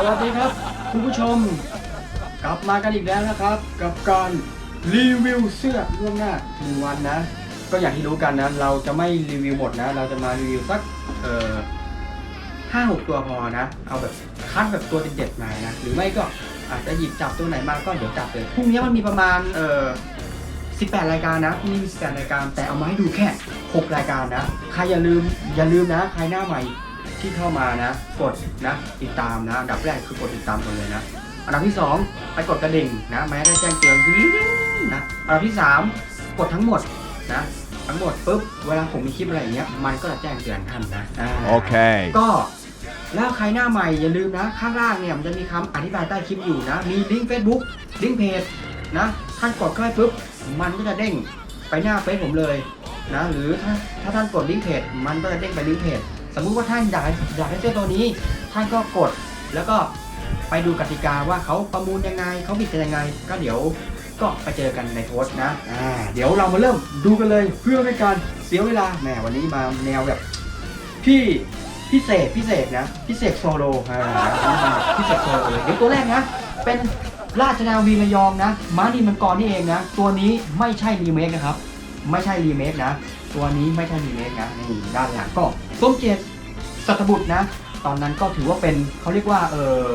สวัสดีครับคุณผู้ชม กลับมากันอีกแล้วนะครับ กับการรีวิวเสื้อล่วงหน้าหนึ่งวันนะ ก็อย่างที่รู้กันนะ เราจะไม่รีวิวหมดนะ เราจะมารีวิวสักเอ่อห้าหกตัวพอนะ เอาแบบคัดแบบตัวเด็ดๆมานะ หรือไม่ก็อาจจะหยิบจับตัวไหนมาก็เดี๋ยวจับเลยพรุ่งนี้มันมีประมาณเอ่อ18 รายการนะพรุ่งนี้มี18รายการแต่เอามาให้ดูแค่ 6 รายการนะใครอย่าลืมอย่าลืมนะใครหน้าใหม่ ที่เข้ามานะ กดนะติดตามนะอันดับแรกคือกดติดตามก่อนเลยนะอันดับที่ 2 ไปกดกระดิ่งนะแม้ได้แจ้งเตือนนะอันดับที่ 3 กดทั้งหมดนะทั้งหมดปุ๊บเวลาผมมีคลิปอะไรอย่างเงี้ยมันก็จะแจ้งเตือนท่านนะอ่า Okay. ก็แล้วใครหน้าใหม่อย่าลืมนะ ข้างล่างเนี่ยมันจะมีคำอธิบายใต้คลิปอยู่นะ มีลิงก์ Facebook ลิงก์เพจนะท่านกดเข้าไปปุ๊บมันก็จะเด้งไปหน้าเฟซผมเลยนะหรือถ้าถ้าท่านกดลิงก์เพจมันก็จะเด้งไปลิงก์เพจ สมมุติว่าท่านอยากอยากได้เสื้อตัวนี้ ท่านก็กดแล้วก็ไปดูกติกาว่าเขาประมูลยังไงเขาบิดกันยังไง ก็เดี๋ยวก็ไปเจอกันในโพสต์นะอ่าเดี๋ยวเรามาเริ่มดูกันเลยเพื่อไม่ให้การเสียเวลาแหมวันนี้มาแนวแบบพี่พิเศษพิเศษนะพิเศษโซโลอ่าพิเศษโซโลเลยเดี๋ยวตัวแรกนะ เป็นราชนาวีระยองนะม้านินมังกรนี่เองนะ ตัวนี้ไม่ใช่รีเมคนะครับ ไม่ใช่รีเมคนะ ตัวนี้ไม่ใช่รีเมคนะนี่ด้านหลังก็สมเกียรติสัตบุตรนะ ตอนนั้นก็ถือว่าเป็นเขาเรียกว่าเออ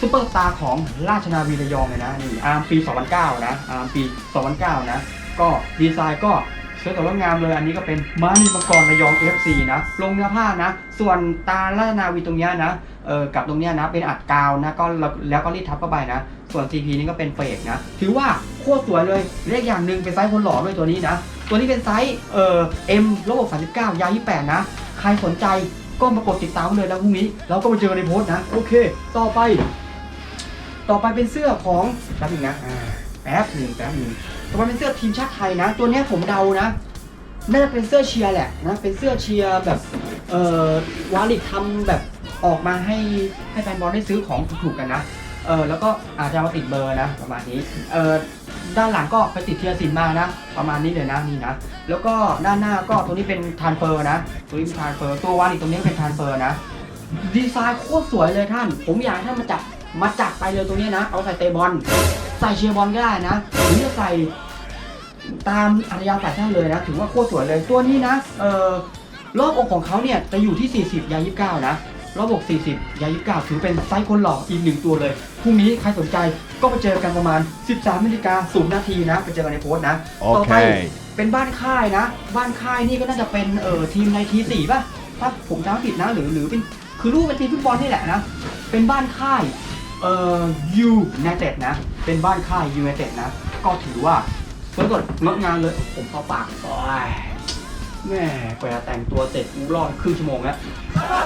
ซุปเปอร์สตาร์ของราชนาวีระยองเลยนะนี่อาร์มปี 2009 นะอาร์มปี 2009 นะ ก็ดีไซน์ก็สวยสดงดงามเลยอันนี้ก็เป็นม้านีมังกรระยอง FC นะ ลงเนื้อผ้านะ ส่วนตาราชนาวีตรงเนี้ยนะเออกับตรงเนี้ยนะเป็นอัดกาวนะก็แล้วก็รีดทับเข้าไปนะ ส่วน CP นี่ก็เป็นเฟกนะ ถือว่าโคตรสวยเลยเลขอย่างหนึ่งเป็นไซส์คนหล่อด้วยตัวนี้นะ ตัวนี้เป็นไซส์เอ่อ M ระบบ 39 ยาว 28 นะ ใครสนใจก็มากดติดตามเลยแล้วพรุ่งนี้ เราก็มาเจอในโพสต์นะ โอเค ต่อไป ต่อไปเป็นเสื้อของแป๊บนึงนะอ่าแป๊บหนึ่งแป๊บหนึ่งต่อไปเป็นเสื้อทีมชาติไทยนะ ตัวนี้ผมเดานะน่าจะเป็นเสื้อเชียร์แหละนะ เป็นเสื้อเชียร์แบบเอ่อวาลิกทำแบบออกมาให้ให้แฟนบอลได้ซื้อของถูกๆกันนะ เออแล้วก็อาจจะมาติดเบอร์นะประมาณนี้เออด้านหลังก็ไปติดเทียสินมานะ ประมาณนี้เลยนะนี่นะแล้วก็ด้านหน้าก็ตัวนี้เป็นทานเฟอร์นะตัวนี้เป็นทานเฟอร์ตัววาลิกตรงนี้เป็นทานเฟอร์นะดีไซน์โคตรสวยเลยท่าน ผมอยากท่านมาจับมาจับไปเลยตรงนี้นะ เอาใส่เตะบอลใส่เชียร์บอลก็ได้นะหรือจะใส่ตามอัธยาศัยท่านเลยนะถือว่าโคตรสวยเลยตัวนี้นะเออรอบอกของเขาเนี่ยจะอยู่ที่ 40ยา29นะ รอบอก40 ยา 29 ถือเป็นไซส์คนหล่ออีกหนึ่งตัวเลย พรุ่งนี้ใครสนใจก็ไปเจอกันประมาณ 13นาฬิกา0นาทีนะ ไปเจอกันในโพสต์นะ ต่อไป Okay. เป็นบ้านค่ายนะ บ้านค่ายนี่ก็น่าจะเป็นเอ่อทีมในทีสี่ป่ะ ถ้าผมจำไม่ผิดนะ หรือหรือเป็นคือลูกเป็นทีมฟุตบอลนี่แหละนะ เป็นบ้านค่ายเอ่อยูไนเต็ดนะ เป็นบ้านค่ายยูไนเต็ดนะ ก็ถือว่าสวยสดงดงามเลย ผมเข้าปากโอ้ย แม่กว่าจะแต่งตัวเสร็จกูรอดครึ่งชั่วโมงแล้ว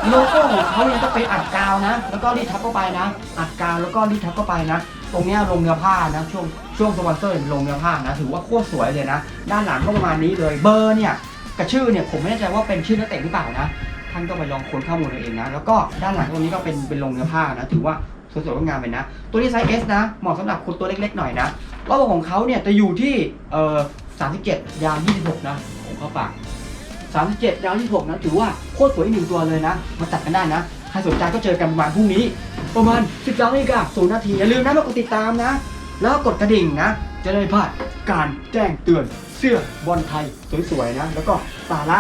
โลโก้ของเขาเนี่ยจะเป็นอัดกาวนะ แล้วก็รีดทับเข้าไปนะ อัดกาวแล้วก็รีดทับเข้าไปนะ ตรงเนี้ยลงเนื้อผ้านะ ช่วงช่วงสปอนเซอร์ลงเนื้อผ้านะ ถือว่าโคตรสวยเลยนะ ด้านหลังก็ประมาณนี้เลยเบอร์เนี่ยกับชื่อเนี่ยผมไม่แน่ใจว่าเป็นชื่อนักเตะหรือเปล่านะท่านก็ไปลองค้นข้อมูลเอาเองนะ แล้วก็ด้านหลังตรงนี้ก็เป็นเป็นลงเนื้อผ้านะ ถือว่าสวยๆงดงามเลยนะ ตัวนี้ไซส์ S นะ เหมาะสำหรับคนตัวเล็กๆหน่อยนะรอบของเขาเนี่ยจะอยู่ที่เอ่อ37 ยาว26 นะผมเข้าปาก 37ยาว26นะถือว่าโคตรสวยอีกหนึ่งตัวเลยนะ มาจัดกันได้นะ ใครสนใจก็เจอกันประมาณพรุ่งนี้ ประมาณ12นาฬิกา0นาทีอย่าลืมนะมากดติดตามนะ แล้วกดกระดิ่งนะ จะได้ไม่พลาดการแจ้งเตือนเสื้อบอลไทยสวยๆนะ แล้วก็สาระ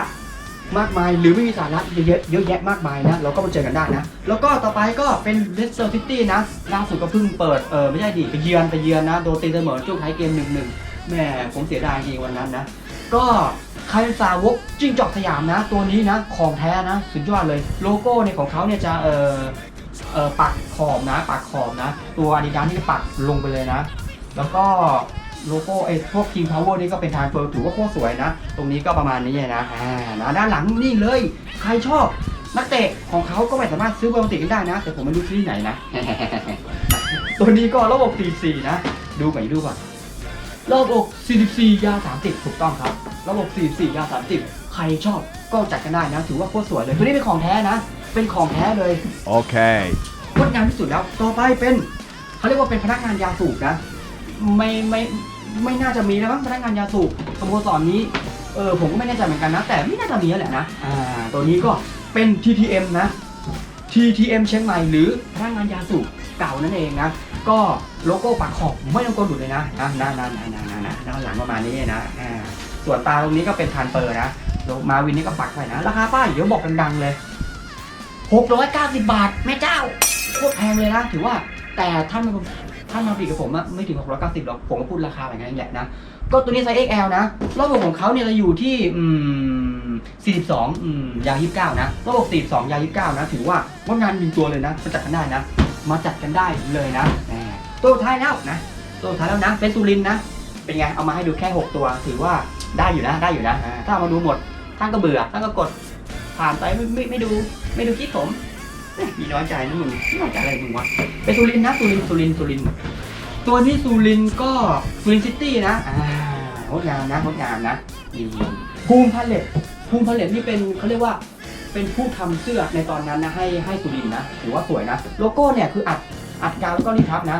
มากมายหรือไม่มีสาระเยอะๆเยอะแยะมากมายนะ เราก็มาเจอกันได้นะ แล้วก็ต่อไปก็เป็นเลสเตอร์ซิตี้นะล่าสุดก็เพิ่งเปิดเออไม่ใช่ดิไปเยือนไปเยือนนะ โดนตีเสมอช่วงท้ายเกม1-1แหม่ผมเสียดายจริงวันนั้นนะ ก็ใครเป็นสาวกจิ้งจอกสยามนะ ตัวนี้นะของแท้นะสุดยอดเลยโลโก้เนี่ยของเขาเนี่ยจะเออเออปักขอบนะ ปักขอบนะ ตัวอาดิดาสนี่ปักลงไปเลยนะ แล้วก็โลโก้ไอ้พวก King Power นี่ก็เป็นทานเฟอร์ถือว่าโคตรสวยนะ ตรงนี้ก็ประมาณนี้นะอ่านะด้านหลังนี่เลย ใครชอบนักเตะของเขาก็ไม่สามารถซื้อเบอร์ติกันได้นะ แต่ผมไม่รู้ที่ไหนนะ ตัวนี้ก็ระบบ 44 นะ ดูก่อนดูก่อน ระบบ 44 ยาว30 ถูกต้องครับ ระบบ 44 ยาว30 ใครชอบก็จัดกันได้นะ ถือว่าโคตรสวยเลย ตัวนี้เป็นของแท้นะ เป็นของแท้เลย Okay. งดงามที่สุดแล้ว ต่อไปเป็นเขาเรียกว่าเป็นพนักงานยาสูบนะ ไม่ไม่ไม่น่าจะมีแล้วมั้งพนักงานยาสูบสโมสรนี้ เออผมก็ไม่แน่ใจเหมือนกันนะ แต่ไม่น่าจะมีแล้วแหละนะ อ่า ตัวนี้ก็เป็น TTM นะ TTM เชียงใหม่หรือพนักงานยาสูบเก่านั่นเองนะ ก็โลโก้ปากขอบไม่ต้องโกนหลุดเลยนะนะนะนะนะนะนะนะด้านหลังประมาณนี้นะอ่าส่วนตาตรงนี้ก็เป็นทานเปอร์นะมาวินนี่ก็ปักไว้นะ ราคาป้ายเดี๋ยวบอกดังๆเลย 690 บาทแม่เจ้าโคตรแพงเลยนะถือว่าแต่ท่านท่านมาปีกับผมอะไม่ถึง 690หรอกผมก็พูดราคาแบบนั้นแหละนะ ก็ตัวนี้ไซส์ XL นะระบบของเขาเนี่ยจะอยู่ที่อืม42อืมยาว29 นะระบบ42 ยาว29 นะ ถือว่างดงานหนึ่งตัวเลยนะมาจัดกันได้นะ มาจัดกันได้เลยนะแหมตัวสุดท้ายแล้วนะตัวสุดท้ายแล้วนะ เป็นซูรินทร์นะ เป็นไง เอามาให้ดูแค่ 6 ตัวถือว่าได้อยู่นะได้อยู่นะอ่าถ้าเอามาดูหมดท่านก็เบื่อท่านก็กดผ่านไปไม่ไม่ไม่ดูไม่ดูคลิปผมเอ๊ะมีน้อยใจนะมึงน้อยใจอะไรมึงวะเป็นซูรินทร์นะซูรินทร์ซูรินทร์ซูรินทร์ตัวนี้ซูรินทร์ก็ซูรินซิตี้นะอ่างดงามนะงดงามนะนี่ภูมิพาเลตภูมิพาเลตนี่เป็นเขาเรียกว่า เป็นผู้ทำเสื้อในตอนนั้นนะให้ให้สุรินนะถือว่าสวยนะ โลโก้เนี่ยคืออัดอัดกาวแล้วก็รีทับนะ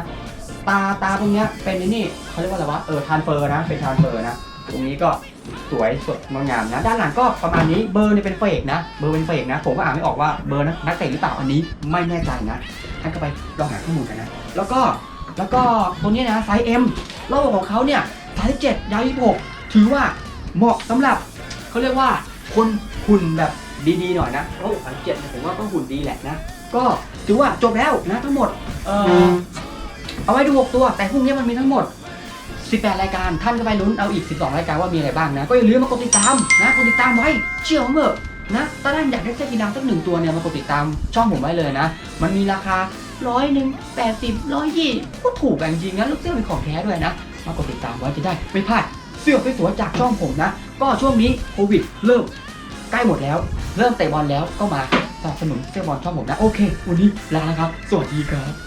ตาตาตรงเนี้ยเป็นนี่เขาเรียกว่าอะไรวะเออทานเฟอร์นะเป็นทานเฟอร์นะ ตรงนี้ก็สวยสดงดงามนะ ด้านหลังก็ประมาณนี้เบอร์เนี่ยเป็นเฟกนะเบอร์เป็นเฟกนะ ผมก็อ่านไม่ออกว่าเบอร์นะนักเตะหรือเปล่าอันนี้ไม่แน่ใจนะท่านก็ไปลองหาข้อมูลกันนะ แล้วก็แล้วก็ตัวนี้นะไซส์ M ระบของเขาเนี่ยไซส์7ยาว26ถือว่าเหมาะสำหรับเขาเรียกว่าคนหุ่นแบบ ดีๆหน่อยนะระบบไซส์7เนี่ยผมว่าก็หุ่นดีแหละนะ ก็ถือว่าจบแล้วนะทั้งหมด เออเอาไว้ดู 6 ตัว แต่พรุ่งนี้มันมีทั้งหมด 18 รายการท่านก็ไปลุ้นเอาอีก 12 รายการว่ามีอะไรบ้างนะ ก็อย่าลืมมากดติดตามนะกดติดตามไว้เชื่อผมเถอะนะถ้าท่านอยากได้เสื้อกีฬาสักหนึ่งตัวเนี่ยมากดติดตามช่องผมไว้เลยนะ มันมีราคาร้อยหนึ่งแปดสิบร้อยยี่ก็ถูกกันจริงๆนะแล้วเสื้อเป็นของแท้ด้วยนะ มากดติดตามไว้จะได้ไม่พลาดเสื้อสวยๆจากช่องผมนะ ก็ช่วงนี้โควิดเริ่ม ใกล้หมดแล้ว เริ่มเตะบอลแล้วก็มาสนับสนุนเสื้อบอลช่องผมนะ โอเค วันนี้ลาแล้วครับ สวัสดีครับ